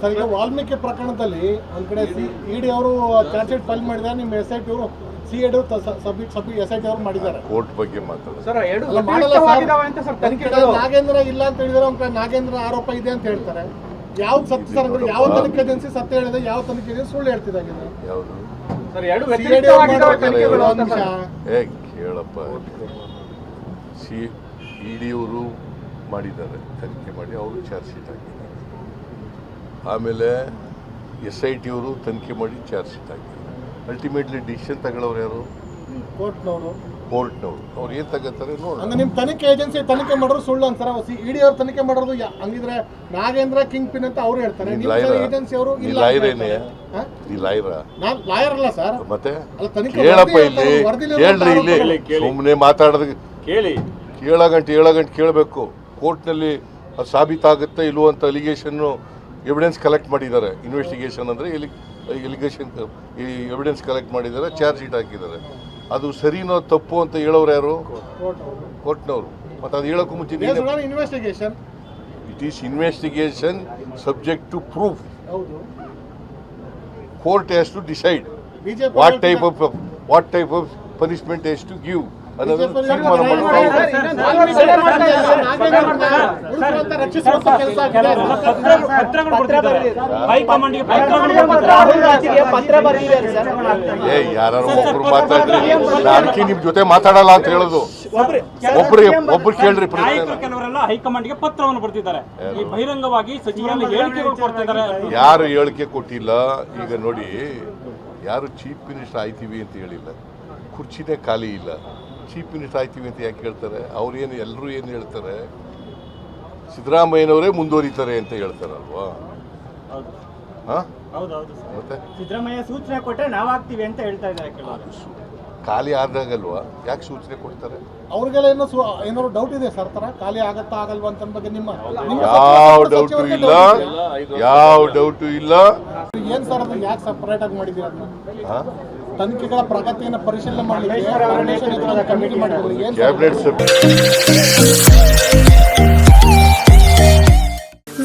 Sir ಈಗ ವಾಲ್ಮೀಕಿ ಪ್ರಕರಣದಲ್ಲಿ ಒಂದ್ ಕಡೆ ಸಿ ಇಡಿ ಅವರು ಚಾರ್ಜ್ ಶೀಟ್ ಫೈಲ್ ಮಾಡಿದ್ದಾರೆ ನಿಮ್ಮ ಎಸ್ ಐ ಟಿ ಅವರು C Ed D sub sub S I T ಅವರು ಮಾಡಿದ್ದಾರೆ. ಕೋರ್ಟ್ ಬಗ್ಗೆ ಮಾತಾಡೋದು. ನಾಗೇಂದ್ರ ಇಲ್ಲ ಅಂತ ಹೇಳಿದ್ರೆ ಒಂದ್ ಕಡೆ ನಾಗೇಂದ್ರ ಆರೋಪ ಇದೆ ಅಂತ ಹೇಳ್ತಾರೆ. ಯಾವ್ದು ಸತ್ಯ ಸರ್ ಯಾವ ತನಿಖೆ ಏಜೆನ್ಸಿ ಸತ್ಯ ಹೇಳಿದೆ ಯಾವ ತನಿಖೆ ಏಜೆನ್ಸಿ ಸುಳ್ಳು ಹೇಳ್ತಿದ್ದಾಗಿದೆ ನಿಮಿಷ. ಏ ಕೇಳಪ್ಪ. ಸಿ ಇಡಿಯವರು ಮಾಡಿದ್ದಾರೆ ತನಿಖೆ ಮಾಡಿ ಅವರು ಚಾರ್ಜ್ ಶೀಟ್ ಹಾಕಿದ್ದಾರೆ. ಆಮೇಲೆ ಎಸ್ ಐ ಟಿ ಅವರು ತನಿಖೆ ಮಾಡಿ ಚಾರ್ಜ್ ಶೀಟ್ ಹಾಕಿದ್ದಾರೆ ಅಲ್ಟಿಮೇಟ್ಲಿ ಡಿಸಿಷನ್ ತಗೊಳ್ಳೋರು ಯಾರು? ಕೋರ್ಟ್ನವರು. ಕೋರ್ಟ್ನವರು. ಅವ್ರು ಏನು ತಗೋತಾರೆ ನೋಡೋಣ. ಅಂದ್ರೆ ನಿಮ್ಮ ತನಿಖೆ ಏಜೆನ್ಸಿ ತನಿಖೆ ಮಾಡೋರು ಸುಳ್ಳು ಅಂತಾರ. ಇಡಿ ಅವ್ರು ತನಿಖೆ ಮಾಡೋದು ಯಾ- ಹಂಗಿದ್ರೆ ನಾಗೇಂದ್ರ ಕಿಂಗ್ ಪಿನ್ ಅಂತ ಅವ್ರು ಹೇಳ್ತಾರೆ. ನೀನ್ ನಿಮ್ ಲಾಯರ ಏಜೆನ್ಸಿ ಅವರು ನೀ ಇಲ್ಲ ಲಾಯರೇನೆ ಹಾ? ನೀ ಲಾಯರ ನಾನ್ ಲಾಯರ್ ಅಲ್ಲ ಸರ್ ಮತ್ತೆ? ಅಲ್ಲ ತನಿಖೆ ಕೇಳಪ್ಪ ವರದಿ ಇಲ್ಲಿ. ಇರುವಂತ ಕೇಳ್ರಿ ಇಲ್ಲಿ. ಸುಮ್ಮನೆ ಮಾತಾಡೋದು. ಕೇಳಿ. ಏಳ ಗಂಟೆ ಏಳ ಗಂಟೆ ಕೇಳಬೇಕು. ಕೋರ್ಟ್ನಲ್ಲಿ ಅದು ಸಾಬೀತಾಗುತ್ತೆ ಇಲ್ವೋ ಅಂತ ಅಲಿಗೇಷನ್ನು ಎವಿಡೆನ್ಸ್ ಕಲೆಕ್ಟ್ ಮಾಡಿದ್ದಾರೆ. ಇನ್ವೆಸ್ಟಿಗೇಷನ್ ಅಂದರೆ ಎಲಿ ಎಲಿಗೇಷನ್ ಈ ಎವಿಡೆನ್ಸ್ ಕಲೆಕ್ಟ್ ಮಾಡಿದ್ದಾರೆ ಚಾರ್ಜ್ ಶೀಟ್ ಹಾಕಿದ್ದಾರೆ. ಅದು ಸರಿನೋ ತಪ್ಪು ಅಂತ ಹೇಳೋರು ಯಾರು. ಕೋರ್ಟ್ನವರು. ಮತ್ತು ಅದು ಹೇಳೋಕ್ಕೂ ಮುಂಚೆ investigation it is investigation subject to proof court has to decide what type of what type of punishment has to give a ಯಾರು ಒಬ್ರು ಮಾತಾಡ್ರಿ ಅದಕ್ಕೆ ನಿಮ್ ಜೊತೆ ಮಾತಾಡಲ್ಲ ಅಂತ ಹೇಳೋದು ಒಬ್ರು ಒಬ್ರು ಕೇಳ್ರಿ ಕೆಲವರೆಲ್ಲ ಹೈಕಮಾಂಡ್ಗೆ ಪತ್ರವನ್ನು ಬರ್ತಿದ್ದಾರೆ ಈ ಬಹಿರಂಗವಾಗಿ ಸಚಿವರಲ್ಲಿ ಹೇಳಿಕೆಗಳು ಕೊಡ್ತಿದ್ದಾರೆ ಯಾರು ಹೇಳಿಕೆ ಕೊಟ್ಟಿಲ್ಲ ಈಗ ನೋಡಿ ಯಾರು ಚೀಫ್ ಮಿನಿಸ್ಟರ್ ಆಯ್ತೀವಿ ಅಂತ ಹೇಳಿಲ್ಲ ಕುರ್ಚಿನೇ ಖಾಲಿ ಇಲ್ಲ ಚೀಫ್ ಮಿನಿಸ್ಟರ್ ಆಯ್ತೀವಿ ಅಂತ ಯಾಕೆ ಹೇಳ್ತಾರೆ? ಅವ್ರೇನು ಎಲ್ಲರೂ ಏನು ಹೇಳ್ತಾರೆ? ಸಿದ್ದರಾಮಯ್ಯನವರೇ ಮುಂದುವರಿತಾರೆ ಅಂತ ಹೇಳ್ತಾರಲ್ವಾ? ಹಾ? ಹೌದೌದು ಮತ್ತೆ? ಸಿದ್ದರಾಮಯ್ಯ ಸೂಚನೆ ಕೊಟ್ಟರೆ ನಾವಾಗ್ತೀವಿ ಅಂತ ಹೇಳ್ತಾ ಇದ್ದಾರೆ ಖಾಲಿ ಆದಾಗಲ್ವಾ? ಯಾಕೆ ಸೂಚನೆ ಕೊಡ್ತಾರೆ? ಅವ್ರಿಗೆಲ್ಲ ಏನೋ ಏನಾದ್ರು ಡೌಟ್ ಇದೆ ಸರ್ ತರ ಖಾಲಿ ಆಗತ್ತಾ ಆಗಲ್ವಾ ಅಂತ ಬಗ್ಗೆ ನಿಮ್ಮ ಯಾವ ಡೌಟು ಇಲ್ಲ. ಯಾವ ಡೌಟು ಇಲ್ಲ. ಏನ್ ಸರ್ ಅದನ್ನ ಯಾಕೆ ಸಪರೇಟ್ ಆಗಿ ಅದನ್ನ? ಹಾ? ತನಿಖೆಗಳ ಪ್ರಗತಿಯನ್ನು ಪರಿಶೀಲನೆ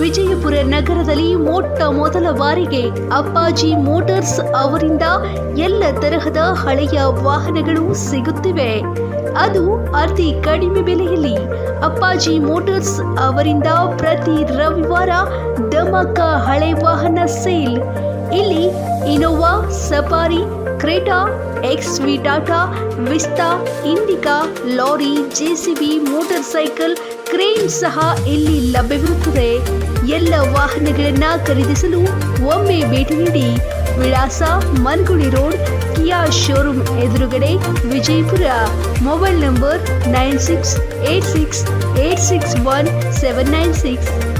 ವಿಜಯಪುರ ನಗರದಲ್ಲಿ ಮೊಟ್ಟ ಮೊದಲ ಬಾರಿಗೆ ಅಪ್ಪಾಜಿ ಮೋಟಾರ್ಸ್ ಅವರಿಂದ ಎಲ್ಲ ತರಹದ ಹಳೆಯ ವಾಹನಗಳು ಸಿಗುತ್ತಿವೆ. ಅದು ಅತಿ ಕಡಿಮೆ ಬೆಲೆಯಲ್ಲಿ ಅಪ್ಪಾಜಿ ಮೋಟಾರ್ಸ್ ಅವರಿಂದ ಪ್ರತಿ ರವಿವಾರ ದಮಕ ಹಳೆ ವಾಹನ ಸೇಲ್. ಇಲ್ಲಿ Innova Safari Creta X V Tata Vista Indica, lorry JCB motorcycle, crane ಸಹ ಇಲ್ಲಿ ಲಭ್ಯವಿರುತ್ತದೆ. ಎಲ್ಲ ವಾಹನಗಳನ್ನ ಖರೀದಿಸಲು ಒಮ್ಮೆ ಭೇಟಿ ನೀಡಿ. ವಿಳಾಸ ಮನ್ಗುಳಿ ರೋಡ್, ಕಿಯಾ ಶೋರೂಮ್ ಎದುರುಗಡೆ Vijayapura. Mobile number nine six eight six eight six one seven nine six.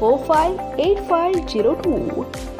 458502.